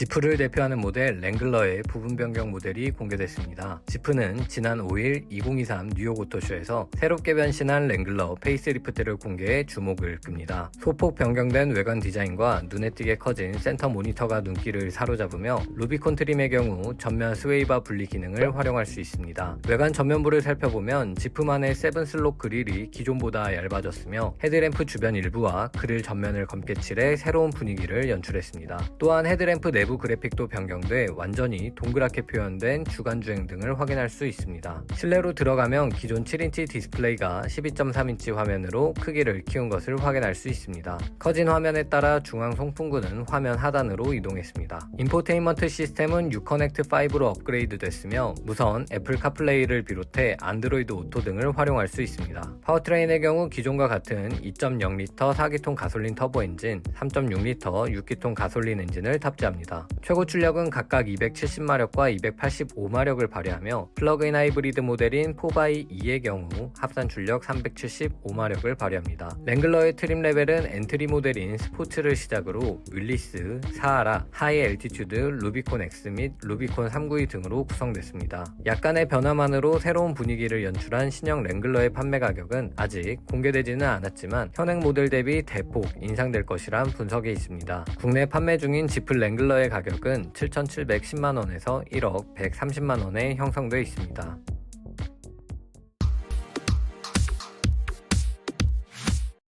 지프를 대표하는 모델 랭글러의 부분 변경 모델이 공개됐습니다. 지프는 지난 5일 2023 뉴욕 오토쇼에서 새롭게 변신한 랭글러 페이스리프트를 공개해 주목을 끕니다. 소폭 변경된 외관 디자인과 눈에 띄게 커진 센터 모니터가 눈길을 사로잡으며 루비콘 트림의 경우 전면 스웨이바 분리 기능을 활용할 수 있습니다. 외관 전면부를 살펴보면 지프만의 세븐 슬롯 그릴이 기존보다 얇아졌으며 헤드램프 주변 일부와 그릴 전면을 검게 칠해 새로운 분위기를 연출했습니다. 또한 헤드램프 내부 그래픽도 변경돼 완전히 동그랗게 표현된 주간 주행 등을 확인할 수 있습니다. 실내로 들어가면 기존 7인치 디스플레이가 12.3인치 화면으로 크기를 키운 것을 확인할 수 있습니다. 커진 화면에 따라 중앙 송풍구는 화면 하단으로 이동했습니다. 인포테인먼트 시스템은 유커넥트 5로 업그레이드 됐으며 무선 애플 카플레이를 비롯해 안드로이드 오토 등을 활용할 수 있습니다. 파워트레인의 경우 기존과 같은 2.0L 4기통 가솔린 터보 엔진, 3.6L 6기통 가솔린 엔진을 탑재합니다. 최고 출력은 각각 270마력과 285마력을 발휘하며 플러그인 하이브리드 모델인 4x2의 경우 합산 출력 375마력을 발휘합니다. 랭글러의 트림 레벨은 엔트리 모델인 스포츠를 시작으로 윌리스, 사하라, 하이 엘티튜드, 루비콘 X 및 루비콘 392 등으로 구성됐습니다. 약간의 변화만으로 새로운 분위기를 연출한 신형 랭글러의 판매 가격은 아직 공개되지는 않았지만 현행 모델 대비 대폭 인상될 것이란 분석이 있습니다. 국내 판매 중인 지프 랭글러 의 가격은 7,710만원에서 1억 130만원에 형성돼 있습니다.